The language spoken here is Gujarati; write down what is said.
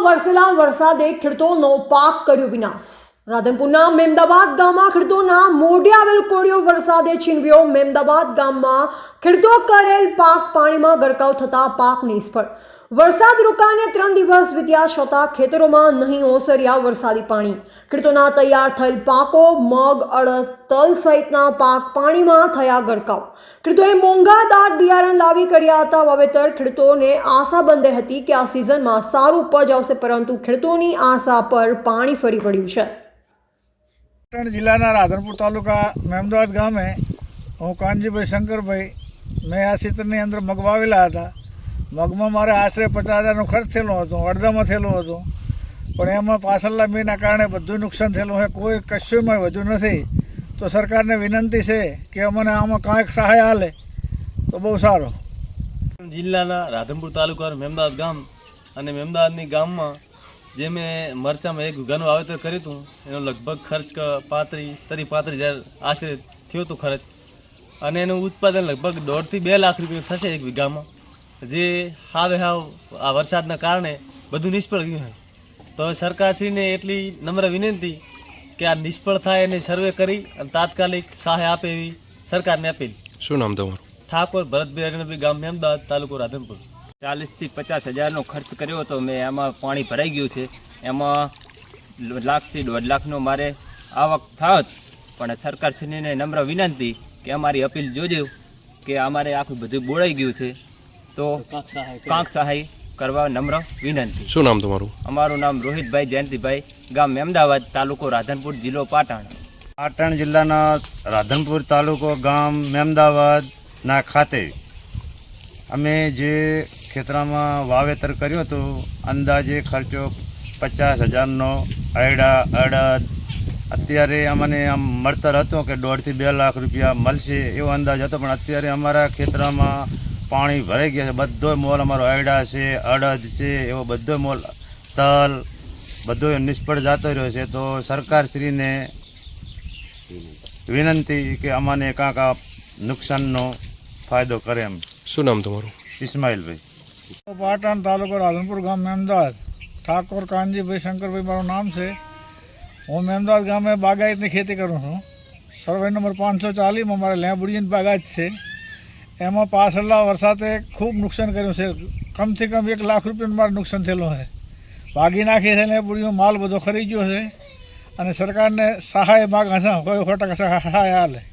રાધનપુરમાં વરસેલા વરસાદે ખેડૂતોનો પાક કર્યો વિનાશ. રાધનપુરના મેમદાબાદ ગામમાં ખેડૂતોના મોઢે આવેલ કોળિયો વરસાદે છીનવ્યો મેમદાબાદ ગામમાં ખેડૂતો કરેલ પાક પાણીમાં ગરકાવ થતા પાક નિષ્ફળ વરસાદ રોકાને ત્રણ દિવસ વીત્યા છતાં ખેતરોમાં નહીં ઓસર્યા વરસાદી પાણી. ખેડૂતોના તૈયાર થયેલ પાકો, મગ, અડદ, તલ સહિતના પાક પાણીમાં થયા ગરકાવ. ખેડૂતોએ મોંઘા દાટ બિયારણ લાવી કર્યા હતા. વાવેતર ખેડૂતોને આશા બંધ હતી કે આ સિઝનમાં સારું ઉપજ આવશે, પરંતુ ખેડૂતોની આશા પર પાણી ફરી પડ્યું છે. પાટણ જિલ્લાના રાધનપુર તાલુકા મહેમદાવાદ ગામે હું કાનજીભાઈ શંકરભાઈ મેં આ ક્ષેત્રની અંદર મગ વાવેલા હતા. મગમાં મારે આશરે પચાસ હજારનો ખર્ચ થયેલો હતો, અડધામાં થયેલો હતો. પણ એમાં પાછળના મીના કારણે બધું નુકસાન થયેલું છે કોઈ કશુંમાં વધુ નથી. તો સરકારને વિનંતી છે કે અમને આમાં કાંઈક સહાય હાલે તો બહુ સારો. જિલ્લાના રાધનપુર તાલુકાનું મેમદાદ ગામ અને મેમદાવાદની ગામમાં જે મેં મરચામાં એક વીઘાનું વાવેતર કર્યું હતું, એનો લગભગ ખર્ચ પાંત્રીસ, તરી પાંત્રીસ હજાર આશરે થયો હતો ખર્ચ. અને એનું ઉત્પાદન લગભગ દોઢથી બે લાખ રૂપિયા થશે એક વીઘામાં. જે હાવે હાવ આ વરસાદના કારણે બધું નિષ્ફળ ગયું છે. તો સરકારશ્રીને એટલી નમ્ર વિનંતી કે આ નિષ્ફળ થાય એને સર્વે કરી અને તાત્કાલિક સહાય આપે એવી સરકારને અપીલ. શું નામ તમારું? ઠાકોર ભરતભાઈ અરણભાઈ ગામ મેમદાવાદ તાલુકો રાધનપુર. ચાલીસથી પચાસ હજારનો ખર્ચ કર્યો હતો મેં એમાં પાણી ભરાઈ ગયું છે. એમાં લાખથી દોઢ લાખનો મારે આવક થાત પણ સરકારશ્રીને નમ્ર વિનંતી કે અમારી અપીલ જોજો કે અમારે આખું બધું બોળાઈ ગયું છે. તો કાંક સહાય કરવા નમ્ર વિનંતી. શું નામ તમારું? અમારું નામ રોહિતભાઈ જયંતિભાઈ ગામ અમદાવાદ તાલુકો રાધનપુર જિલ્લો પાટણ. પાટણ જિલ્લાના રાધનપુર તાલુકો ગામ મેમદાવાદના ખાતે અમે જે ખેતરામાં વાવેતર કર્યું હતું અંદાજે ખર્ચો પચાસ હજારનો અડા અડદ અત્યારે અમને આમ મળતર હતો કે દોઢથી બે લાખ રૂપિયા મળશે એવો અંદાજ હતો પણ અત્યારે અમારા ખેતરામાં પાણી ભરાઈ ગયા છે. બધો મોલ અમારો અયડા છે અડદ છે એવો બધો મોલ તલ બધો નિષ્ફળ જતો રહ્યો છે. તો સરકારશ્રીને વિનંતી કે અમને કાંક આ નુકસાનનો ફાયદો કરે એમ. શું નામ તમારું? ઇસ્માઇલભાઈ. પાટણ તાલુકો રાધનપુર ગામ મહેમદાવાદ ઠાકોર કાનજીભાઈ શંકરભાઈ મારું નામ છે. હું મહેમદાવાદ ગામે બાગાયતની ખેતી કરું છું. સર્વે નંબર પાંચસો ચાલીસમાં મારે લેબુડીની બાગાયત છે. એમાં પાછળના વરસાદે ખૂબ નુકસાન કર્યું છે. કમથી કમ એક લાખ રૂપિયાનું મારે નુકસાન થયેલું છે. ભાગી નાખી છે લેબુડીનો માલ બધો ખરી ગયો છે. અને સરકારને સહાય માગ હશે કોઈ સો ટકા સહાય હાલે